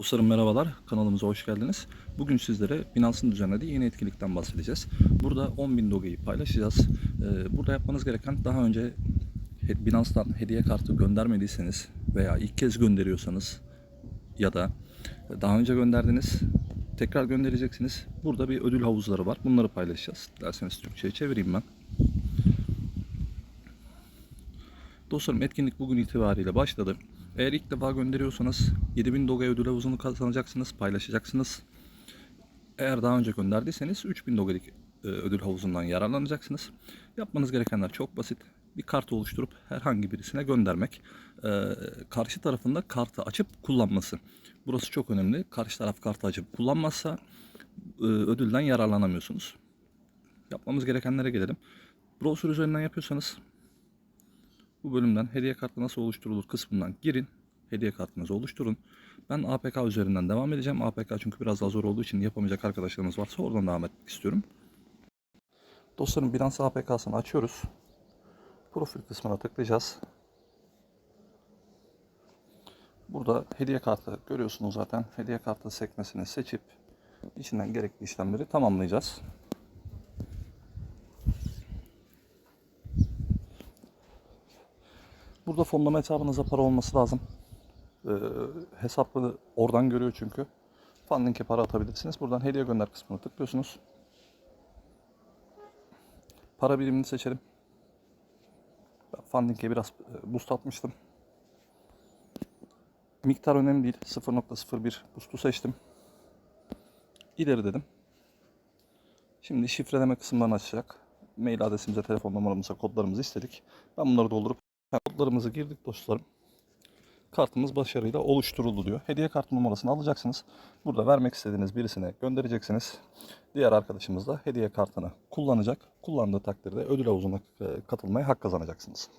Dostlarım merhabalar, kanalımıza hoş geldiniz. Bugün sizlere Binance'ın düzenlediği yeni etkinlikten bahsedeceğiz. Burada 10.000 Doge'yi paylaşacağız. Ee, Burada yapmanız gereken daha önce Binance'dan hediye kartı göndermediyseniz veya ilk kez gönderiyorsanız ya da daha önce gönderdiniz, tekrar göndereceksiniz. Burada bir ödül havuzları var. Bunları paylaşacağız. Derseniz Türkçe'ye çevireyim ben. Dostlarım etkinlik bugün itibariyle başladı. Eğer ilk defa gönderiyorsanız 7000 Doge ödül havuzunu kazanacaksınız, paylaşacaksınız. Eğer daha önce gönderdiyseniz 3000 Doge'lik e, ödül havuzundan yararlanacaksınız. Yapmanız gerekenler çok basit. Bir kart oluşturup herhangi birisine göndermek. E, karşı tarafında kartı açıp kullanması. Burası çok önemli. Karşı taraf kartı açıp kullanmazsa e, ödülden yararlanamıyorsunuz. Yapmamız gerekenlere gelelim. Browser üzerinden yapıyorsanız bu bölümden hediye kartı nasıl oluşturulur kısmından girin. Hediye kartınızı oluşturun. Ben APK üzerinden devam edeceğim. APK çünkü biraz daha zor olduğu için yapamayacak arkadaşlarımız varsa oradan devam etmek istiyorum. Dostlarım Binance APK'sını açıyoruz. Profil kısmına tıklayacağız. Burada hediye kartı görüyorsunuz zaten. Hediye kartı sekmesini seçip içinden gerekli işlemleri tamamlayacağız. Burada fonlama hesabınıza para olması lazım. Ee, hesapları oradan görüyor çünkü. Funding'e para atabilirsiniz. Buradan hediye gönder kısmına tıklıyorsunuz. Para birimini seçelim. Funding'e biraz e, boost atmıştım. Miktar önemli değil. 0.01 boost'u seçtim. İleri dedim. Şimdi şifreleme kısmından açacak. Mail adresimize, telefon numaramıza kodlarımızı istedik. Ben bunları doldurup kodlarımızı girdik dostlarım. Kartımız başarıyla oluşturuldu diyor. Hediye kartı numarasını alacaksınız. Burada vermek istediğiniz birisine göndereceksiniz. Diğer arkadaşımız da hediye kartını kullanacak. Kullandığı takdirde ödül havuzuna e, katılmaya hak kazanacaksınız.